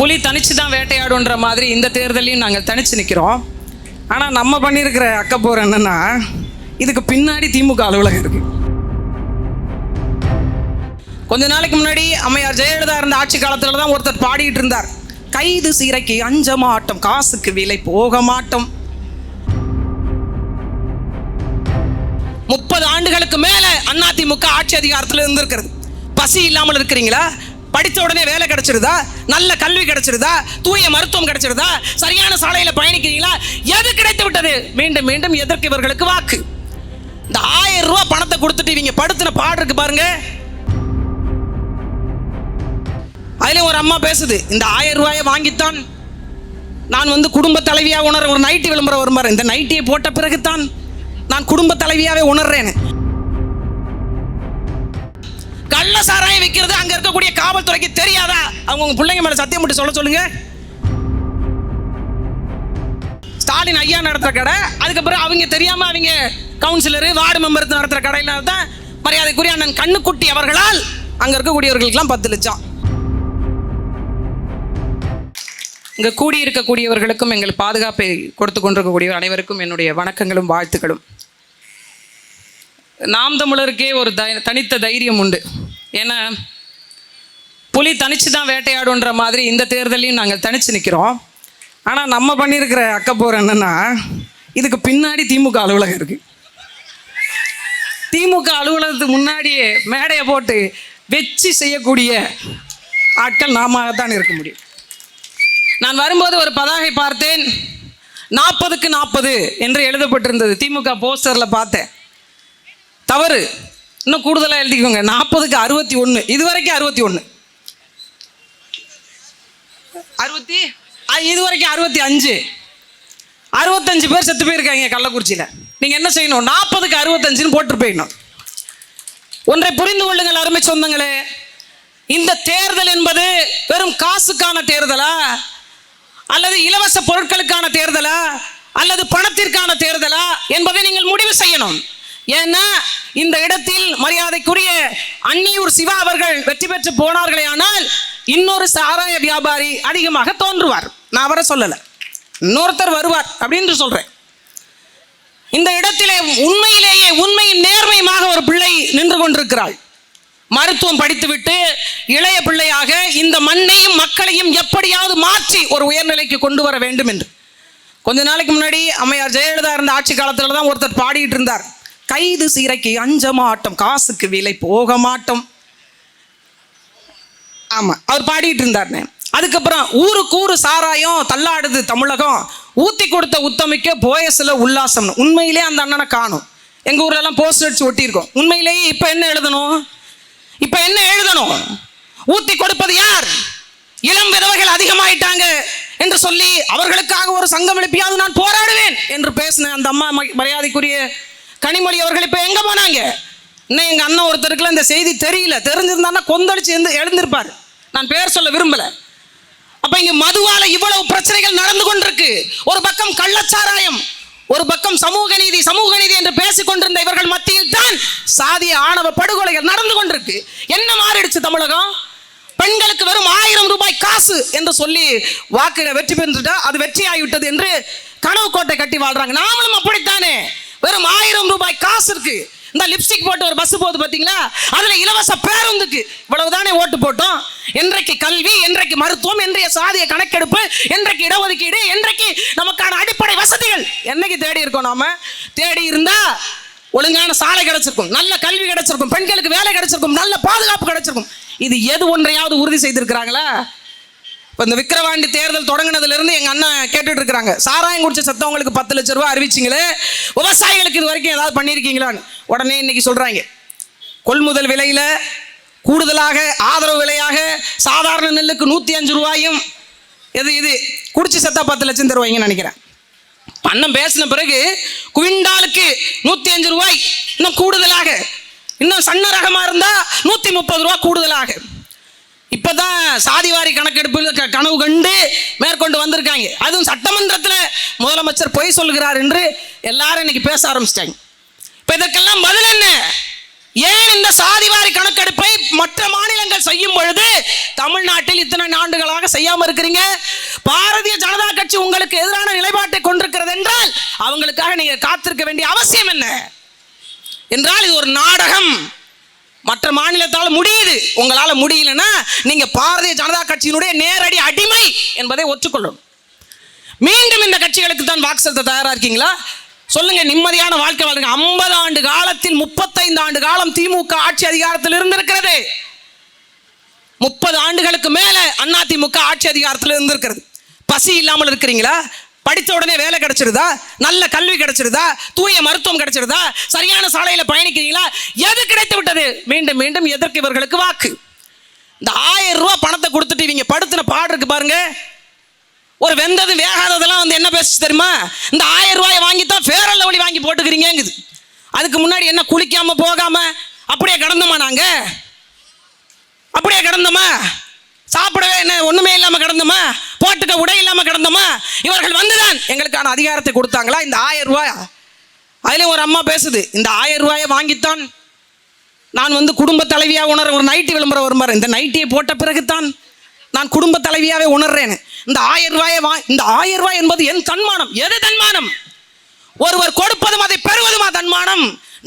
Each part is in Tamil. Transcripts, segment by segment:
புலி தனிச்சு தான் வேட்டையாடுன்ற மாதிரி இந்த தேர்தலையும் நாங்கள் தனிச்சு நிற்கிறோம் ஆனால் நம்ம பண்ணியிருக்கிற அக்கப்போர் என்னன்னா இதுக்கு பின்னாடி திமுக அலுவலகம் இருக்கு. கொஞ்ச நாளைக்கு முன்னாடி அம்மையார் ஜெயலலிதா இருந்த ஆட்சி காலத்துல தான் ஒருத்தர் பாடிட்டு இருந்தார். கைது சீரைக்கு அஞ்ச மாட்டோம் காசுக்கு விலை போக மாட்டோம் முப்பது ஆண்டுகளுக்கு மேல அதிமுக ஆட்சி அதிகாரத்தில் இருந்திருக்கிறது. பசி இல்லாமல் இருக்கிறீங்களா? படித்த உடனே வேலை கிடைச்சிருதா? நல்ல கல்வி கிடைச்சிருதா? தூய மருத்துவம் கிடைச்சிருதா? சரியான சாலையில் பயணிக்கிறீங்களா? எது கிடைத்து விட்டது? மீண்டும் மீண்டும் எதற்கு இவர்களுக்கு வாக்கு? இந்த ஆயிரம் ரூபாய் பணத்தை கொடுத்துட்டு இவங்க படுத்தின பாடு இருக்கு பாருங்க. அதுல ஒரு அம்மா பேசுது இந்த ஆயிரம் ரூபாயை வாங்கித்தான். நான் வந்து குடும்ப தலைவியாக உணர ஒரு நைட்டி விளம்பரம் வரும் பாரு இந்த நைட்டியை போட்ட பிறகுதான் நான் குடும்ப தலைவியாவே உணர்றேன்னு. கள்ள சாராயம் விற்கிறது அங்க இருக்கக்கூடிய காவல்துறைக்கு தெரியாதா? அவங்க உங்க பிள்ளைங்க மேல சத்தியம் மட்டும் சொல்ல சொல்லுங்க. ஸ்டாலின் ஐயா நடத்துற கடை அதுக்கப்புறம் அவங்க தெரியாம அவங்க கவுன்சிலர் வார்டு மெம்பர் நடத்துற கடையில தான் மரியாதைக்குரிய அண்ணன் கண்ணுக்குட்டி அவர்களால் அங்க இருக்கக்கூடியவர்களுக்கெல்லாம் பத்து லட்சம். இங்க கூடி இருக்கக்கூடியவர்களுக்கும் எங்கள் பாதுகாப்பை கொடுத்து கொண்டிருக்கக்கூடிய அனைவருக்கும் என்னுடைய வணக்கங்களும் வாழ்த்துக்களும். நாம் தமிழருக்கே ஒரு த தனித்த தைரியம் உண்டு. ஏன்னா புலி தனித்து தான் வேட்டையாடுன்ற மாதிரி இந்த தேர்தலையும் நாங்கள் தனித்து நிற்கிறோம் ஆனால் நம்ம பண்ணியிருக்கிற அக்கப்போர் என்னன்னா இதுக்கு பின்னாடி திமுக அலுவலகம் இருக்குது திமுக அலுவலகத்துக்கு முன்னாடியே மேடையை போட்டு வெச்சு செய்யக்கூடிய ஆட்கள் நாம தான் இருக்க முடியும். நான் வரும்போது ஒரு பதாகை பார்த்தேன். நாற்பதுக்கு நாற்பது என்று எழுதப்பட்டிருந்தது. திமுக போஸ்டரில் பார்த்தேன். தவறு. இன்னும் கூடுதலாக எழுதிக்கோங்க. நாற்பதுக்கு அறுபத்தி ஒன்று இதுவரைக்கும் அறுபத்தி ஒன்று அறுபத்தி? அ- இதுவரைக்கும் அறுபத்தி அஞ்சு. அறுபத்தஞ்சு பேர் செத்து போயிருக்காங்க கள்ளக்குறிச்சியில். நீங்கள் என்ன செய்யணும்? நாற்பதுக்கு அறுபத்தஞ்சுன்னு போட்டு போயிடணும். ஒன்றை புரிந்து கொள்ளுங்கள் அருமை சொந்தங்களே. இந்த தேர்தல் என்பது வெறும் காசுக்கான தேர்தலா? அல்லது இலவச பொருட்களுக்கான தேர்தலா? அல்லது பணத்திற்கான தேர்தலா? என்பதை நீங்கள் முடிவு செய்யணும். ஏன்னா இந்த இடத்தில் மரியாதைக்குரிய அன்னியூர் சிவா அவர்கள் வெற்றி பெற்று போனார்களே ஆனால் இன்னொரு சாராய வியாபாரி அதிகமாக தோன்றுவார். நான் அவரை சொல்லலை. இன்னொருத்தர் வருவார் அப்படின்னு சொல்றேன். இந்த இடத்திலே உண்மையிலேயே உண்மையின் நேர்மையுமாக ஒரு பிள்ளை நின்று கொண்டிருக்கிறாள். மருத்துவம் படித்துவிட்டு இளைய பிள்ளையாக இந்த மண்ணையும் மக்களையும் எப்படியாவது மாற்றி ஒரு உயர்நிலைக்கு கொண்டு வர வேண்டும் என்று. கொஞ்ச நாளைக்கு முன்னாடி அம்மையார் ஜெயலலிதா இருந்த ஆட்சி காலத்தில் தான் ஒருத்தர் பாடிட்டு இருந்தார். கைது சீரைக்கு அஞ்ச மாட்டோம் காசுக்கு விலை போக மாட்டோம் ஆமா. அவர் பாடிட்டு இருந்தார்னே. அதுக்கப்புறம் ஊருக்கு ஊரு சாராயம் தள்ளாடுது தமிழகம். ஊத்தி கொடுத்த உத்தமிக்க போயஸ்ல உல்லாசம் உண்மையிலே அந்த அண்ணனை காணும். எங்க ஊர்ல எல்லாம் போஸ்டர் அடிச்சு ஒட்டியிருக்கோம். உண்மையிலேயே இப்ப என்ன எழுதணும்? இப்ப என்ன எழுதணும்? ஊத்தி கொடுப்பது யார்? இளம் விதவைகள் அதிகமாயிட்டாங்க என்று சொல்லி அவர்களுக்காக ஒரு சங்கம் எழுப்பியாவது நான் போராடுவேன் என்று பேசின அந்த அம்மா மரியாதைக்குரிய கனிமொழி அவர்கள் இப்போ எங்கே போனாங்க? இன்னும் எங்கள் அண்ணன் ஒருத்தருக்குலாம் இந்த செய்தி தெரியல. தெரிஞ்சிருந்தான்னா கொந்தளிச்சு எழுந்து எழுந்திருப்பார். நான் பேர் சொல்ல விரும்பலை. அப்போ இங்கே மதுவால் இவ்வளவு பிரச்சனைகள் நடந்து கொண்டிருக்கு. ஒரு பக்கம் கள்ளச்சாராயம் ஒரு பக்கம் சமூக நீதி சமூக நீதி என்று பேசிக் கொண்டிருந்த இவர்கள் மத்தியில் தான் சாதிய ஆணவ படுகொலைகள் நடந்து கொண்டிருக்கு. என்ன மாறிடுச்சு தமிழகம்? பெண்களுக்கு வெறும் ஆயிரம் ரூபாய் காசு என்று சொல்லி வாக்குல வெற்றி பெற்றுட்டா அது வெற்றி ஆகிவிட்டது என்று கனவு கோட்டை கட்டி வாழ்றாங்க. நாமளும் அப்படித்தானே? வெறும் ஆயிரம் ரூபாய் காசு இருக்கு இந்த லிப்ஸ்டிக் போட்டு ஒரு பஸ் போகுது பார்த்தீங்களா அதில் இலவச பேருந்துக்கு இவ்வளவுதானே ஓட்டு போட்டோம்? என்றைக்கு கல்வி என்றைக்கு மருத்துவம் என்றைய சாதிய கணக்கெடுப்பு என்றைக்கு இடஒதுக்கீடு என்றைக்கு நமக்கான அடிப்படை வசதிகள் என்னைக்கு தேடி இருக்கோம் நாம? தேடி இருந்தா ஒழுங்கான சாலை கிடைச்சிருக்கும் நல்ல கல்வி கிடைச்சிருக்கும் பெண்களுக்கு வேலை கிடைச்சிருக்கும் நல்ல பாதுகாப்பு கிடைச்சிருக்கும். இது எது ஒன்றையாவது உறுதி செய்திருக்கிறாங்களா? இப்போ இந்த விக்கிரவாண்டி தேர்தல் தொடங்கினதுலேருந்து எங்கள் அண்ணன் கேட்டுட்டு இருக்காங்க சாராயம் குடிச்ச செத்தவங்களுக்கு பத்து லட்ச ரூபா அறிவிச்சிங்களே விவசாயிகளுக்கு இது வரைக்கும் ஏதாவது பண்ணியிருக்கீங்களான்னு உடனே இன்னைக்கு சொல்கிறாங்க கொள்முதல் விலையில் கூடுதலாக ஆதரவு விலையாக சாதாரண நெல்லுக்கு நூற்றி அஞ்சு ரூபாயும் எது இது குடிச்சு செத்தா பத்து லட்சம் தருவாங்கன்னு நினைக்கிறேன். அண்ணன் பேசின பிறகு குவிண்டாலுக்கு நூற்றி அஞ்சு ரூபாய் இன்னும் கூடுதலாக இன்னும் சன்ன ரகமாக இருந்தால் நூற்றி முப்பது ரூபா கூடுதலாக. இப்பதான் சாதிவாரி கணக்கெடுப்பு க- கனவு கண்டு மேற்கொண்டு வந்திருக்காங்க. அதுவும் சட்டமன்றத்தில் முதலமைச்சர் பொய் சொல்கிறார் என்று எல்லாரும் இன்னைக்கு பேச ஆரம்பிச்சிட்டாங்க. இப்போ இதற்கெல்லாம் பதில் என்ன? ஏன் இந்த சாதிவாரி கணக்கெடுப்பை மற்ற மாநிலங்கள் செய்யும் பொழுது தமிழ்நாட்டில் இத்தனை ஆண்டுகளாக செய்யாமல் இருக்கிறீங்க? பாரதிய ஜனதா கட்சி உங்களுக்கு எதிரான நிலைப்பாட்டை கொண்டிருக்கிறது என்றால் அவங்களுக்காக நீங்கள் காத்திருக்க வேண்டிய அவசியம் என்ன? என்றால் இது ஒரு நாடகம். மற்ற மாநிலத்தால் முடியுது. உங்களால் முடியலன்னா நீங்கள் பாரதிய ஜனதா கட்சியினுடைய நேரடி அடிமை என்பதை ஒற்றுக்கொள்ளணும் மீண்டும் இந்த கட்சிகளுக்கு தான் வாக்கு செலுத்த தயாராக இருக்கீங்களா? சொல்லுங்க நிம்மதியான வாழ்க்கை வாழ்க்கை. ஐம்பது ஆண்டு காலத்தில் முப்பத்தைந்து ஆண்டு காலம் திமுக ஆட்சி அதிகாரத்தில் இருந்திருக்கிறது. முப்பது ஆண்டுகளுக்கு மேலே அதிமுக ஆட்சி அதிகாரத்தில் இருந்திருக்கிறது. பசி இல்லாமல் இருக்கிறீங்களா? படித்த உடனே வேலை கிடைச்சிருதா? நல்ல கல்வி கிடைச்சிருதா? தூய மருத்துவம் கிடைச்சிருதா? சரியான சாலையில் பயணிக்கிறீங்களா? எது கிடைத்து விட்டது? மீண்டும் மீண்டும் எதற்கு இவர்களுக்கு வாக்கு? இந்த ஆயிரம் ரூபா பணத்தை கொடுத்துட்டு இவங்க படுத்தின பாடு இருக்கு பாருங்க. ஒரு வெந்தது வேகாததெல்லாம் வந்து என்ன பேசுச்சு தெரியுமா? இந்த ஆயிரம் ரூபாயை வாங்கி தான் ஃபேரல் லவ்லி வாங்கி போட்டுக்கிறீங்கங்குது. அதுக்கு முன்னாடி என்ன குளிக்காம போகாம அப்படியே கிடந்தோமா நாங்க? அப்படியே கிடந்தோமா? சாப்பிடவே என்ன ஒண்ணுமே இல்லாம கிடந்தோமா? போட்டுக்க உடை இல்லாம கிடந்தோமா? இவர்கள் வந்துதான். எங்களுக்கான அதிகாரத்தை கொடுத்தாங்களா? இந்த ஆயிரம் ரூபாய்? அதுலயும் ஒரு அம்மா பேசுது இந்த ஆயிரம் ரூபாயை வாங்கித்தான். நான் வந்து குடும்ப தலைவியா உணர ஒரு நைட்டி விளம்பரம் வருமாறு இந்த நைட்டியை போட்ட பிறகுத்தான் நான் குடும்ப தலைவியாவே உணர்றேன் இந்த ஆயிரம் ரூபாயை வா இந்த ஆயிரம் ரூபாய் என்பது என் தன்மானம். எது தன்மானம்? ஒருவர் கொடுப்பதும் அதை பெறுவதுமா தன்மானம்?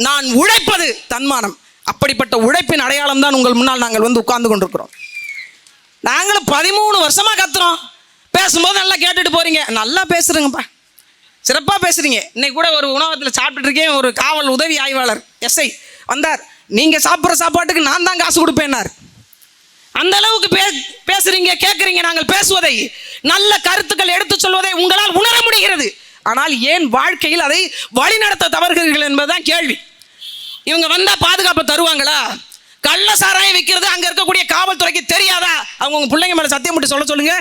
நான் உழைப்பது தன்மானம். அப்படிப்பட்ட உழைப்பின் அடையாளம் தான் உங்கள் முன்னால் நாங்கள் வந்து உட்கார்ந்து கொண்டிருக்கிறோம். நாங்களும் பதிமூணு வருஷமாக கத்துறோம். பேசும்போது நல்லா கேட்டுட்டு போகிறீங்க நல்லா பேசுகிறேங்கப்பா சிறப்பாக பேசுகிறீங்க இன்னைக்கு கூட ஒரு உணவகத்தில் சாப்பிட்டுருக்கேன் ஒரு காவல் உதவி ஆய்வாளர் எஸ்ஐ வந்தார். நீங்கள் சாப்பிட்ற சாப்பாட்டுக்கு நான் தான் காசு கொடுப்பேன்னார். அந்த அளவுக்கு பே பேசுறீங்க கேட்குறீங்க நாங்கள் பேசுவதை நல்ல கருத்துக்கள் எடுத்து சொல்வதை உங்களால் உணர முடிகிறது. ஆனால் ஏன் வாழ்க்கையில் அதை வழிநடத்த தவறுகிறீர்கள் என்பதுதான் கேள்வி. இவங்க வந்தால் பாதுகாப்பு தருவாங்களா? கள்ள சாராயம் விற்கிறது அங்க இருக்கக்கூடிய காவல்துறைக்கு தெரியாதா? அவங்க உங்க பிள்ளைங்க மேல சத்தியம் மட்டும் சொல்ல சொல்லுங்க.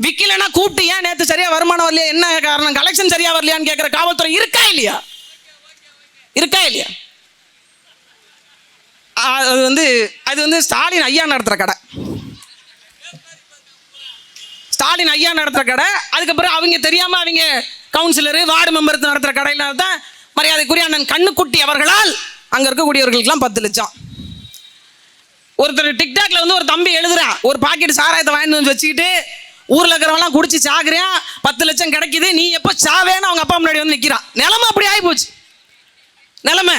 விற்கலன்னா கூப்பிட்டு ஏன் நேற்று சரியா வருமானம் வரலையா? என்ன காரணம்? கலெக்ஷன் சரியா வரலையான்னு கேட்குற காவல்துறை இருக்கா இல்லையா? இருக்கா இல்லையா? அது வந்து அது வந்து ஸ்டாலின் ஐயா நடத்துகிற கடை. ஸ்டாலின் ஐயா நடத்துகிற கடை. அதுக்கப்புறம் அவங்க தெரியாமல் அவங்க கவுன்சிலரு வார்டு மெம்பர் நடத்துகிற கடையில தான் மரியாதைக்குரிய அண்ணன் கண்ணுக்குட்டி அவர்களால் அங்கே இருக்கக்கூடியவர்களுக்கெல்லாம் பத்து லட்சம். ஒருத்தர் டிக்டாக்ல வந்து ஒரு தம்பி எழுதுறான் ஒரு பாக்கெட் சாராயத்தை வாங்கிட்டு வந்து வச்சுக்கிட்டு ஊர்ல இருக்கிறவங்களாம் குடிச்சு சாகுறேன் பத்து லட்சம் கிடைக்குது நீ எப்போ சாவேன்னு அவங்க அப்பா முன்னாடி வந்து நிற்கிறான் நிலமை அப்படி ஆகி போச்சு நிலைமை.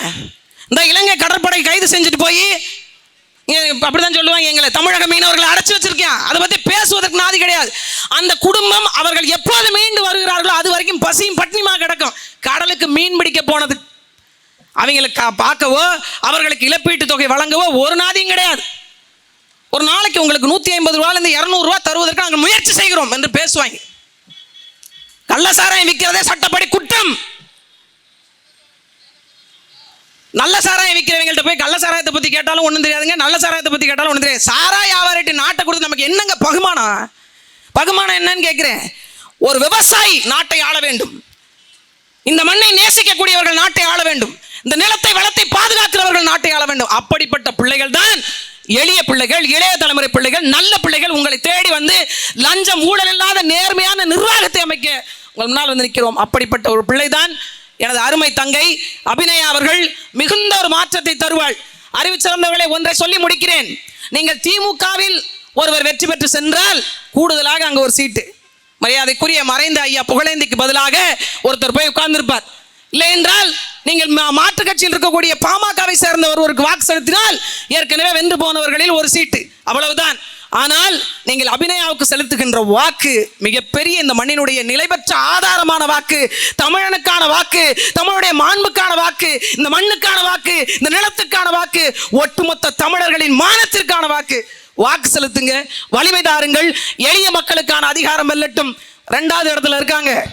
இந்த இலங்கை கடற்படை கைது செஞ்சுட்டு போய் அப்படிதான் சொல்லுவாங்க எங்களை தமிழக மீனவர்களை அடைச்சு வச்சிருக்கேன் அதை பத்தி பேசுவதற்கு நாதி கிடையாது. அந்த குடும்பம் அவர்கள் எப்போது மீண்டு வருகிறார்களோ அது வரைக்கும் பசியும் பட்டினிமா கிடக்கும். கடலுக்கு மீன் பிடிக்க போனது அவங்களுக்கு கா- பார்க்கவோ அவர்களுக்கு இழப்பீட்டு தொகை வழங்கவோ ஒரு நாதியும் கிடையாது. ஒரு நாளைக்கு உங்களுக்கு நூற்றி ஐம்பது ரூபாயிலேருந்து இரநூறுவா தருவதற்கு நாங்கள் முயற்சி செய்கிறோம் என்று பேசுவாங்க. கள்ளசாராயம் விற்கிறதே சட்டப்படி குற்றம். நல்ல சாராயம் விற்கிறவங்கள்ட்ட போய் கள்ள சாராயத்தை பற்றி கேட்டாலும் ஒன்றும் தெரியாதுங்க. நல்ல சாராயத்தை பற்றி கேட்டாலும் ஒன்றும் தெரியாது. சாராய வியாபாரிட்டு நாட்டை கொடுத்து நமக்கு என்னங்க பகுமானம்? பகுமானம் என்னன்னு கேட்குறேன். ஒரு விவசாயி நாட்டை ஆள வேண்டும். இந்த மண்ணை நேசிக்கக்கூடியவர்கள் நாட்டை ஆள வேண்டும். இந்த நிலத்தை வளத்தை பாதுகாக்கிறவர்கள் நாட்டை ஆள வேண்டும். அப்படிப்பட்ட பிள்ளைகள் தான் எளிய பிள்ளைகள் இளைய தலைமுறை பிள்ளைகள் நல்ல பிள்ளைகள் உங்களை தேடி வந்து லஞ்சம் ஊழல் இல்லாத நேர்மையான நிர்வாகத்தை அமைக்க உங்கள் முன்னால் வந்து நிற்கிறோம். அப்படிப்பட்ட ஒரு பிள்ளைதான் எனது அருமை தங்கை அபிநயா அவர்கள். மிகுந்த ஒரு மாற்றத்தை தருவாள். அறிவிச்சிறந்தவர்களை ஒன்றை சொல்லி முடிக்கிறேன். நீங்கள் திமுகவில் ஒருவர் வெற்றி பெற்று சென்றால் கூடுதலாக அங்கே ஒரு சீட்டு. மரியாதைக்குரிய மறைந்த ஐயா புகழேந்திக்கு பதிலாக ஒருத்தர் போய் உட்கார்ந்திருப்பார். இல்லை என்றால் நீங்கள் மா- கட்சியில் இருக்கக்கூடிய பாமகவை சேர்ந்த ஒருவருக்கு வாக்கு செலுத்தினால் ஏற்கனவே வென்று போனவர்களில் ஒரு சீட்டு. அவ்வளவுதான். ஆனால் நீங்கள் அபிநயாவுக்கு செலுத்துகின்ற வாக்கு மிகப்பெரிய இந்த மண்ணினுடைய நிலைபெற்ற ஆதாரமான வாக்கு தமிழனுக்கான வாக்கு தமிழுடைய மாண்புக்கான வாக்கு இந்த மண்ணுக்கான வாக்கு இந்த நிலத்துக்கான வாக்கு ஒட்டுமொத்த தமிழர்களின் மானத்திற்கான வாக்கு. வாக்கு செலுத்துங்க வலிமை தாருங்கள் எளிய மக்களுக்கான அதிகாரம் வெல்லட்டும். ரெண்டாவது இடத்துல இருக்காங்க.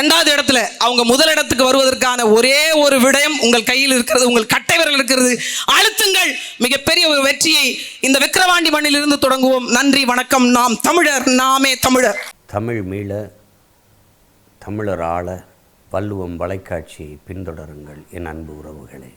ரெண்டாவது இடத்துல அவங்க முதல் இடத்துக்கு வருவதற்கான ஒரே ஒரு விடயம் உங்கள் கையில் இருக்கிறது உங்கள் கட்டை விரல் இருக்கிறது. அழுத்துங்கள். மிகப்பெரிய ஒரு வெற்றியை இந்த விக்கிரவாண்டி மண்ணிலிருந்து தொடங்குவோம். நன்றி வணக்கம். நாம் தமிழர் நாமே தமிழர். தமிழ் மீள தமிழர் ஆள வள்ளுவம் வலைக்காட்சியை பின்தொடருங்கள் என் அன்பு உறவுகளே.